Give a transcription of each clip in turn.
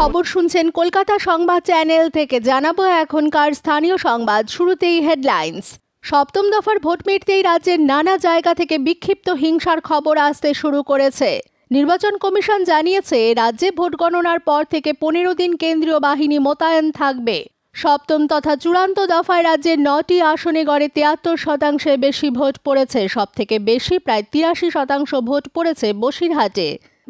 খবর শুনছেন কলকাতা সংবাদ চ্যানেল থেকে। জানাব এখনকার স্থানীয় সংবাদ, শুরুতেই হেডলাইন্স। সপ্তম দফার ভোট মিটতেই রাজ্যের নানা জায়গা থেকে বিক্ষিপ্ত হিংসার খবর আসতে শুরু করেছে। নির্বাচন কমিশন জানিয়েছে, রাজ্যে ভোট গণনার পর থেকে পনেরো দিন কেন্দ্রীয় বাহিনী মোতায়েন থাকবে। সপ্তম তথা চূড়ান্ত দফায় রাজ্যের নটি আসনে গড়ে তিয়াত্তর শতাংশের বেশি ভোট পড়েছে। সব থেকে বেশি, প্রায় তিরাশি শতাংশ ভোট পড়েছে বসিরহাটে।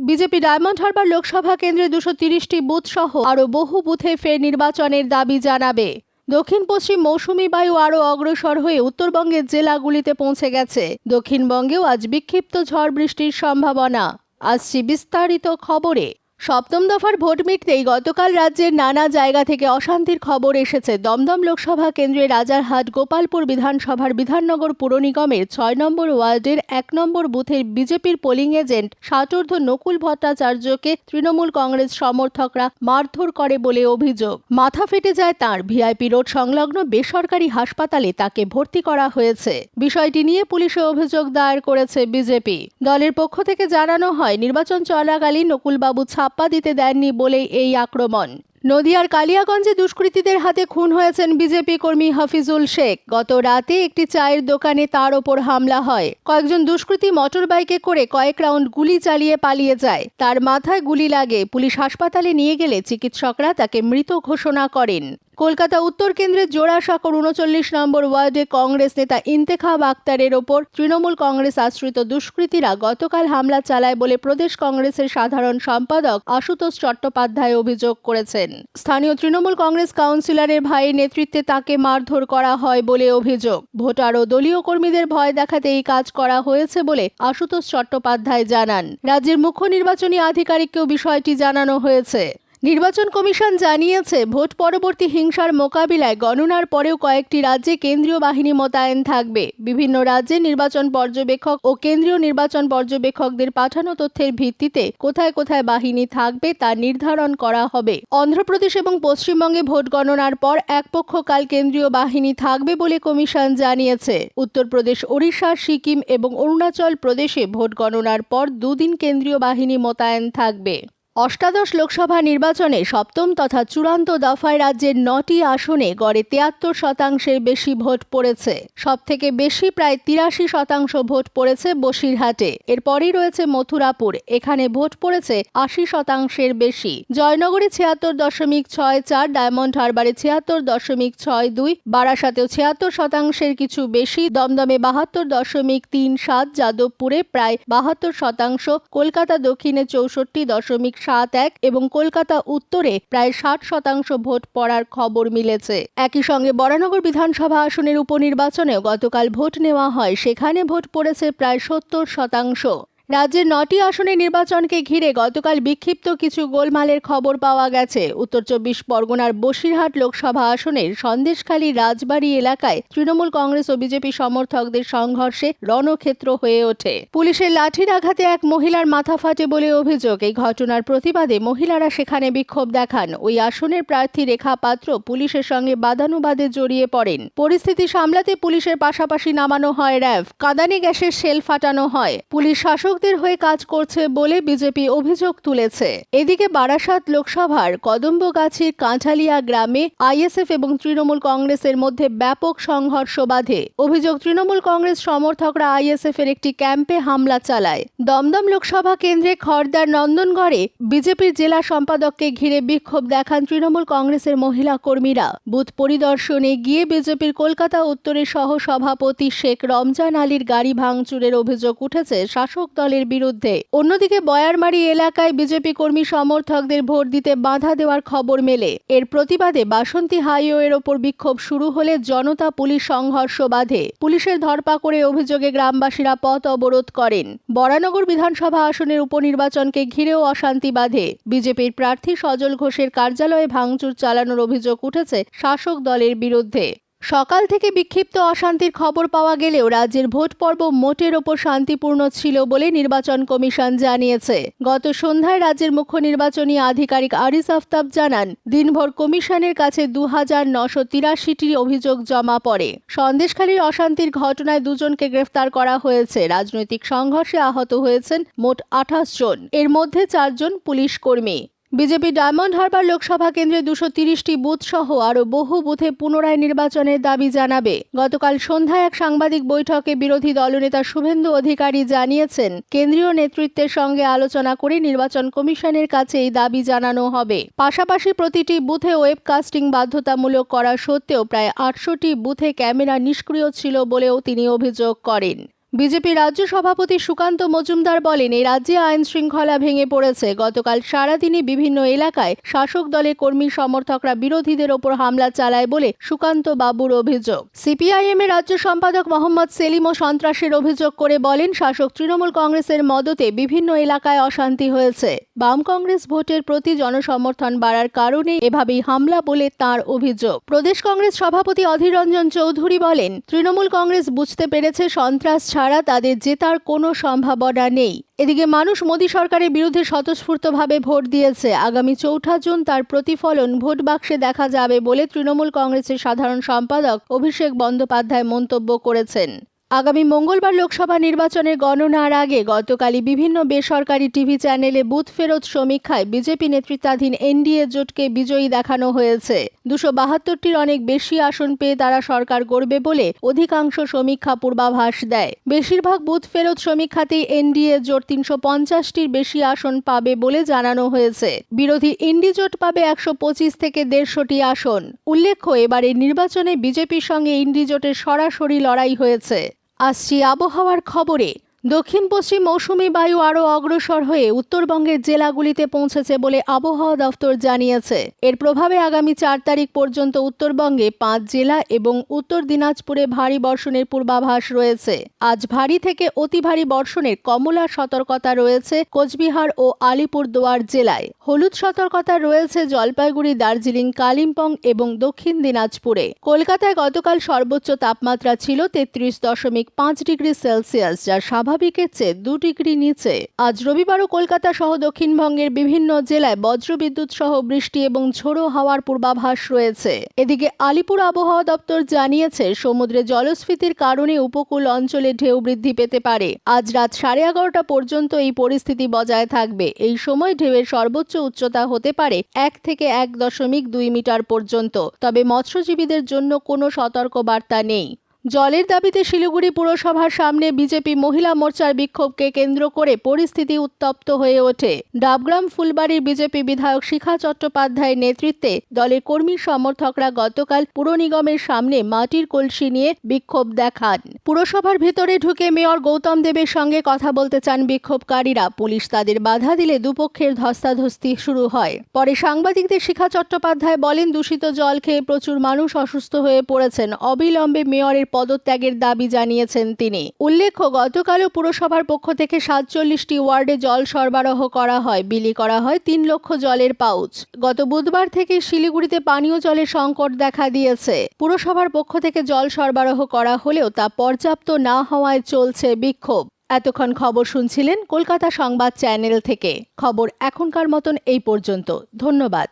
বিজেপি ডায়মন্ড হারবার লোকসভা কেন্দ্রে দুশো তিরিশটি বুথ সহ আরও বহু বুথে ফের নির্বাচনের দাবি জানাবে। দক্ষিণ পশ্চিম মৌসুমি বায়ু আরও অগ্রসর হয়ে উত্তরবঙ্গের জেলাগুলিতে পৌঁছে গেছে। দক্ষিণবঙ্গেও আজ বিক্ষিপ্ত ঝড় বৃষ্টির সম্ভাবনা। আসছি বিস্তারিত খবরে। সপ্তম দফার ভোট মিটতেই গতকাল রাজ্যের নানা জায়গা থেকে অশান্তির খবর এসেছে। দমদম লোকসভা কেন্দ্রে রাজারহাট গোপালপুর বিধানসভার বিধাননগর পুর নিগমের ছয় নম্বর ওয়ার্ডের এক নম্বর বুথের বিজেপির পোলিং এজেন্ট ষাটোর্ধ নকুল ভট্টাচার্যকে তৃণমূল কংগ্রেস সমর্থকরা মারধর করে বলে অভিযোগ। মাথা ফেটে যায় তার। ভিআইপি রোড সংলগ্ন বেসরকারি হাসপাতালে তাকে ভর্তি করা হয়েছে। বিষয়টি নিয়ে পুলিশে অভিযোগ দায়ের করেছে বিজেপি। দলের পক্ষ থেকে জানানো হয়, নির্বাচন চলাকালীন নকুলবাবু ছাপ্পা দিতে দেননি বলেই এই আক্রমণ। নদিয়ার কালিয়াগঞ্জে দুষ্কৃতীদের হাতে খুন হয়েছেন বিজেপি কর্মী হাফিজুল শেখ। গত রাতে একটি চায়ের দোকানে তার ওপর হামলা হয়। কয়েকজন দুষ্কৃতী মোটর বাইকে করে কয়েক রাউন্ড গুলি চালিয়ে পালিয়ে যায়। তার মাথায় গুলি লাগে। পুলিশ হাসপাতালে নিয়ে গেলে চিকিৎসকরা তাকে মৃত ঘোষণা করেন। কলকাতা উত্তর কেন্দ্রের জোড়াসাঁকর উনচল্লিশ নম্বর ওয়ার্ডে কংগ্রেস নেতা ইন্তেখাব আক্তারের ওপর তৃণমূল কংগ্রেস আশ্রিত দুষ্কৃতীরা গতকাল হামলা চালায় বলে প্রদেশ কংগ্রেসের সাধারণ সম্পাদক আশুতোষ চট্টোপাধ্যায় অভিযোগ করেছেন। স্থানীয় তৃণমূল কংগ্রেস কাউন্সিলরের ভাইয়ের নেতৃত্বে তাকে মারধর করা হয় বলে অভিযোগ। ভোটার ও দলীয় কর্মীদের ভয় দেখাতে এই কাজ করা হয়েছে বলে আশুতোষ চট্টোপাধ্যায় জানান। রাজ্যের মুখ্য নির্বাচনী আধিকারিককেও বিষয়টি জানানো হয়েছে। নির্বাচন কমিশন জানিয়েছে, ভোট পরবর্তী হিংসার মোকাবিলায় গণনার পরেও কয়েকটি রাজ্যে কেন্দ্রীয় বাহিনী মোতায়েন থাকবে। বিভিন্ন রাজ্যে নির্বাচন পর্যবেক্ষক ও কেন্দ্রীয় নির্বাচন পর্যবেক্ষকদের পাঠানো তথ্যের ভিত্তিতে কোথায় কোথায় বাহিনী থাকবে তা নির্ধারণ করা হবে। অন্ধ্রপ্রদেশ এবং পশ্চিমবঙ্গে ভোট গণনার পর এক পক্ষ কাল কেন্দ্রীয় বাহিনী থাকবে বলে কমিশন জানিয়েছে। উত্তরপ্রদেশ, ওড়িশা, সিকিম এবং অরুণাচল প্রদেশে ভোট গণনার পর দুদিন কেন্দ্রীয় বাহিনী মোতায়েন থাকবে। অষ্টাদশ লোকসভা নির্বাচনে সপ্তম তথা চূড়ান্ত দফায় রাজ্যের নটি আসনে গড়ে তিয়াত্তর শতাংশের বেশি ভোট পড়েছে। সব থেকে বেশি প্রায় তিরাশি শতাংশ ভোট পড়েছে বসিরহাটে। এরপরই রয়েছে মথুরাপুর, এখানে ভোট পড়েছে আশি শতাংশের বেশি। জয়নগরে ছিয়াত্তর দশমিক ছয় চার, ডায়মন্ড হারবারে ছিয়াত্তর দশমিক ছয় দুই, বারাসাতেও ছিয়াত্তর শতাংশের কিছু বেশি, দমদমে বাহাত্তর দশমিক তিন সাত, যাদবপুরে প্রায় বাহাত্তর শতাংশ, কলকাতা দক্ষিণে চৌষট্টি দশমিক সাত এক এবং কলকাতা উত্তরে প্রায় ষাট শতাংশ ভোট পড়ার খবর মিলেছে। একই সঙ্গে বরানগর বিধানসভা আসনের উপনির্বাচনেও গতকাল ভোট নেওয়া হয়। সেখানে ভোট পড়েছে প্রায় সত্তর শতাংশ। রাজ্যের নটি আসনে নির্বাচনকে ঘিরে গতকাল বিক্ষিপ্ত কিছু গোলমালের খবর পাওয়া গেছে। উত্তর চব্বিশ পরগনার বসিরহাট লোকসভা আসনের সন্দেশখালী রাজবাড়ী এলাকায় তৃণমূল কংগ্রেস ও বিজেপি সমর্থকদের সংঘর্ষে রণক্ষেত্র হয়ে ওঠে। পুলিশের লাঠির আঘাতে এক মহিলার মাথা ফাটে বলে অভিযোগ। এই ঘটনার প্রতিবাদে মহিলারা সেখানে বিক্ষোভ দেখান। ওই আসনের প্রার্থী রেখা পাত্র পুলিশের সঙ্গে বাদানুবাদে জড়িয়ে পড়েন। পরিস্থিতি সামলাতে পুলিশের পাশাপাশি নামানো হয় র্যাব। কাঁদানে গ্যাসের শেল ফাটানো হয়। পুলিশ শাসকদের হয়ে কাজ করছে বলে বিজেপি অভিযোগ তুলেছে। এদিকে বারাসাত লোকসভার কদম্বগাছির কাঁঠালিয়া গ্রামে আইএসএফ এবং তৃণমূল কংগ্রেসের মধ্যে ব্যাপক সংঘর্ষ বাধে। অভিযোগ, তৃণমূল কংগ্রেস সমর্থকরা আইএসএফ এর একটি ক্যাম্পে হামলা চালায়। দমদম লোকসভা কেন্দ্রে খড়দার নন্দনগড়ে বিজেপির জেলা সম্পাদককে ঘিরে বিক্ষোভ দেখান তৃণমূল কংগ্রেসের মহিলা কর্মীরা। বুথ পরিদর্শনে গিয়ে বিজেপির কলকাতা উত্তরের সহ সভাপতি শেখ রমজান আলীর গাড়ি ভাঙচুরের অভিযোগ উঠেছে, শাসক দলের বিরুদ্ধে। অন্যদিকে বয়ারমারি এলাকায় বিজেপি কর্মী সমর্থকদের ভোট দিতে বাধা দেওয়ার খবর মেলে। এর প্রতিবাদে বাসন্তী হাইওয়ের ওপর বিক্ষোভ শুরু হলে জনতা পুলিশ সংঘর্ষ বাধে। পুলিশের ধরপাকড়ে অভিযোগে গ্রামবাসীরা পথ অবরোধ করেন। বরানগর বিধানসভা আসনের উপনির্বাচনকে ঘিরেও অশান্তি বাধে। বিজেপির প্রার্থী সজল ঘোষের কার্যালয়ে ভাঙচুর চালানোর অভিযোগ উঠেছে শাসক দলের বিরুদ্ধে। সকাল থেকে বিক্ষিপ্ত অশান্তির খবর পাওয়া গেলেও রাজ্যের ভোট পর্ব মোটের ওপর শান্তিপূর্ণ ছিল বলে নির্বাচন কমিশন জানিয়েছে। গত সন্ধ্যায় রাজ্যের মুখ্য নির্বাচনী আধিকারিক আরিস আফতাব জানান, দিনভর কমিশনের কাছে দু হাজার নশো তিরাশিটি অভিযোগ জমা পড়ে। সন্দেশখালীর অশান্তির ঘটনায় দুজনকে গ্রেফতার করা হয়েছে। রাজনৈতিক সংঘর্ষে আহত হয়েছেন মোট আঠাশ জন। এর মধ্যে চারজন পুলিশ কর্মী। বিজেপি ডায়মন্ড হারবার লোকসভা কেন্দ্রে দুশো তিরিশটি বুথ সহ আরও বহু বুথে পুনরায় নির্বাচনের দাবি জানাবে। গতকাল সন্ধ্যায় এক সাংবাদিক বৈঠকে বিরোধী দলনেতা শুভেন্দু অধিকারী জানিয়েছেন, কেন্দ্রীয় নেতৃত্বের সঙ্গে আলোচনা করে নির্বাচন কমিশনের কাছে এই দাবি জানানো হবে। পাশাপাশি প্রতিটি বুথে ওয়েবকাস্টিং বাধ্যতামূলক করা সত্ত্বেও প্রায় আটশোটি বুথে ক্যামেরা নিষ্ক্রিয় ছিল বলেও তিনি অভিযোগ করেন। বিজেপি রাজ্য সভাপতি সুকান্ত মজুমদার বলেন, এই রাজ্যে আইন শৃঙ্খলা ভেঙে পড়েছে। গতকাল সারাদিনই বিভিন্ন এলাকায় শাসক দলের কর্মী সমর্থকরা বিরোধীদের ওপর হামলা চালায় বলে সুকান্ত বাবুর অভিযোগ। সিপিআইএম এর রাজ্য সম্পাদক মোহাম্মদ সেলিমও সন্ত্রাসের অভিযোগ করে বলেন, শাসক তৃণমূল কংগ্রেসের মদতে বিভিন্ন এলাকায় অশান্তি হয়েছে। বাম কংগ্রেস ভোটের প্রতি জনসমর্থন বাড়ার কারণে এভাবেই হামলা বলে তার অভিযোগ। প্রদেশ কংগ্রেস সভাপতি অধীর রঞ্জন চৌধুরী বলেন, তৃণমূল কংগ্রেস বুঝতে পেরেছে সন্ত্রাস ছাড়া তাদের জেতার কোনো সম্ভাবনা নেই। এদিকে মানুষ মোদী সরকারের বিরুদ্ধে স্বতঃস্ফূর্তভাবে ভোট দিয়েছে। আগামী চৌঠা জুন তার প্রতিফলন ভোট বাক্সে দেখা যাবে বলে তৃণমূল কংগ্রেসের সাধারণ সম্পাদক অভিষেক বন্দ্যোপাধ্যায় মন্তব্য করেছেন। আগামী মঙ্গলবার লোকসভা নির্বাচনের গণনার আগে গতকালই বিভিন্ন বেসরকারি টিভি চ্যানেলে বুথ ফেরত সমীক্ষায় বিজেপি নেতৃত্বাধীন এনডিএ জোটকে বিজয়ী দেখানো হয়েছে। দুশো বাহাত্তরটির অনেক বেশি আসন পেয়ে তারা সরকার গড়বে বলে অধিকাংশ সমীক্ষা পূর্বাভাস দেয়। বেশিরভাগ বুথ ফেরত সমীক্ষাতেই এনডিএ জোট তিনশো পঞ্চাশটির বেশি আসন পাবে বলে জানানো হয়েছে। বিরোধী ইন্ডি জোট পাবে একশো পঁচিশ থেকে দেড়শোটি আসন। উল্লেখ্য, এবারের নির্বাচনে বিজেপির সঙ্গে ইন্ডি জোটের সরাসরি লড়াই হয়েছে। আসছি আবহাওয়ার খবরে দক্ষিণ পশ্চিম মৌসুমি বায়ু আরও অগ্রসর হয়ে উত্তরবঙ্গের জেলাগুলিতে পৌঁছেছে বলে আবহাওয়া দফতর জানিয়েছে। এর প্রভাবে আগামী চার তারিখ পর্যন্ত উত্তরবঙ্গে পাঁচ জেলা এবং উত্তর দিনাজপুরে ভারী বর্ষণের পূর্বাভাস রয়েছে। আজ ভারী থেকে অতি ভারী বর্ষণের কমলা সতর্কতা রয়েছে কোচবিহার ও আলিপুরদুয়ার জেলায়। হলুদ সতর্কতা রয়েছে জলপাইগুড়ি, দার্জিলিং, কালিম্পং এবং দক্ষিণ দিনাজপুরে। কলকাতায় গতকাল সর্বোচ্চ তাপমাত্রা ছিল তেত্রিশ দশমিক পাঁচ ডিগ্রি সেলসিয়াস, যা স্বাভাবিকের চেয়ে দু ডিগ্রি নিচে। আজ রবিবারও কলকাতা সহ দক্ষিণবঙ্গের বিভিন্ন জেলায় বজ্রবিদ্যুৎ সহ বৃষ্টি এবং ঝোড়ো হাওয়ার পূর্বাভাস রয়েছে। এদিকে আলিপুর আবহাওয়া দপ্তর জানিয়েছে, সমুদ্রে জলস্ফীতির কারণে উপকূল অঞ্চলে ঢেউ বৃদ্ধি পেতে পারে। আজ রাত সাড়ে এগারোটা পর্যন্ত এই পরিস্থিতি বজায় থাকবে। এই সময় ঢেউয়ের সর্বোচ্চ উচ্চতা হতে পারে এক থেকে এক দশমিক দুই মিটার পর্যন্ত। তবে মৎস্যজীবীদের জন্য কোনো সতর্ক বার্তা নেই। জলের দাবিতে শিলিগুড়ি পুরসভার সামনে বিজেপি মহিলা মোর্চার বিক্ষোভকে কেন্দ্র করে পরিস্থিতি উত্তপ্ত হয়ে ওঠে। ডাবগ্রাম ফুলবাড়ির বিজেপি বিধায়ক শিখা চট্টোপাধ্যায়ের নেতৃত্বে দলের কর্মী সমর্থকরা গতকাল পুর নিগমের সামনে মাটির কলসি নিয়ে বিক্ষোভ দেখান। পুরসভার ভেতরে ঢুকে মেয়র গৌতম দেবের সঙ্গে কথা বলতে চান বিক্ষোভকারীরা। পুলিশ তাদের বাধা দিলে দুপক্ষের ধস্তাধস্তি শুরু হয়। পরে সাংবাদিকদের শিখা চট্টোপাধ্যায় বলেন, দূষিত জল খেয়ে প্রচুর মানুষ অসুস্থ হয়ে পড়েছেন। অবিলম্বে মেয়রের পদত্যাগের দাবি জানিয়েছেন তিনি। উল্লেখ্য, গতকালও পুরসভার পক্ষ থেকে সাতচল্লিশটি ওয়ার্ডে জল সরবরাহ করা হয়, বিলি করা হয় তিন লক্ষ জলের পাউচ। গত বুধবার থেকে শিলিগুড়িতে পানীয় জলের সংকট দেখা দিয়েছে। পুরসভার পক্ষ থেকে জল সরবরাহ করা হলেও তা পর্যাপ্ত না হওয়ায় চলছে বিক্ষোভ। এতক্ষণ খবর শুনছিলেন কলকাতা সংবাদ চ্যানেল থেকে। খবর এখনকার মতন এই পর্যন্ত। ধন্যবাদ।